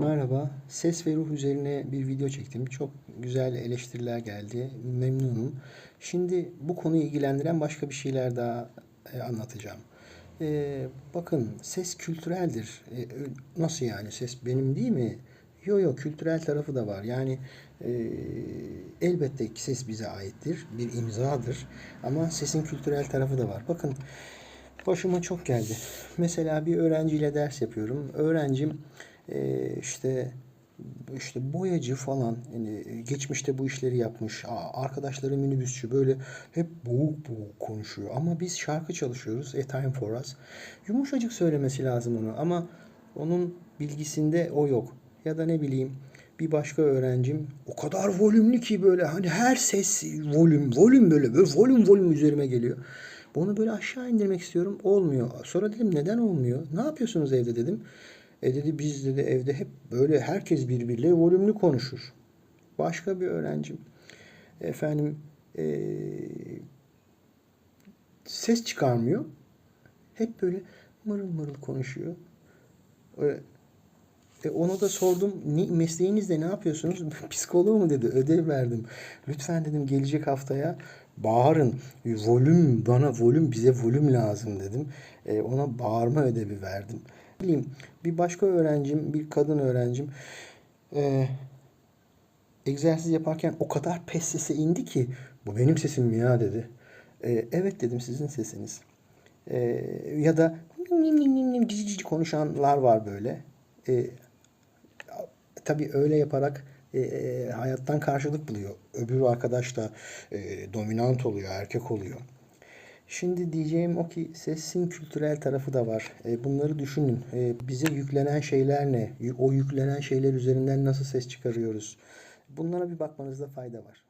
Merhaba. Ses ve ruh üzerine bir video çektim. Çok güzel eleştiriler geldi. Memnunum. Şimdi bu konuyu ilgilendiren başka bir şeyler daha e, anlatacağım. E, bakın ses kültüreldir. E, nasıl yani? Ses benim değil mi? Yo yo kültürel tarafı da var. Yani e, elbette ki ses bize aittir. Bir imzadır. Ama sesin kültürel tarafı da var. Bakın Başıma çok geldi. Mesela bir öğrenciyle ders yapıyorum. Öğrencim eee, işte işte boyacı falan yani geçmişte bu işleri yapmış. Arkadaşları minibüsçü böyle hep boğuk boğuk konuşuyor. Ama biz şarkı çalışıyoruz. A Time For Us. Yumuşacık söylemesi lazım onu ama onun bilgisinde o yok. Ya da ne bileyim bir başka öğrencim o kadar volümlü ki böyle hani her ses volüm volüm böyle böyle volüm volüm üzerime geliyor. Bunu böyle aşağı indirmek istiyorum. Olmuyor. Sonra dedim neden olmuyor? Ne yapıyorsunuz evde dedim. E dedi biz dedi evde hep böyle herkes birbiriyle volümlü konuşur. Başka bir öğrencim. Efendim eee, ses çıkarmıyor. Hep böyle mırıl mırıl konuşuyor. Öyle e ona da sordum "Ni- mesleğinizde ne yapıyorsunuz? Psikoloğu mu dedi. Ödev verdim. Lütfen dedim gelecek haftaya bağırın. Volüm bana volüm bize volüm lazım dedim. E, ona bağırma ödevi verdim. Bileyim bir başka öğrencim, bir kadın öğrencim e, egzersiz yaparken o kadar pes sese indi ki bu benim sesim mi ya dedi. E, evet dedim sizin sesiniz. E, ya da nim nim cici cici konuşanlar var böyle. E, tabii öyle yaparak e, e, hayattan karşılık buluyor. Öbür arkadaş da e, dominant oluyor, erkek oluyor. Şimdi diyeceğim o ki sesin kültürel tarafı da var. E, bunları düşünün. E, bize yüklenen şeyler ne? O yüklenen şeyler üzerinden nasıl ses çıkarıyoruz? Bunlara bir bakmanızda fayda var.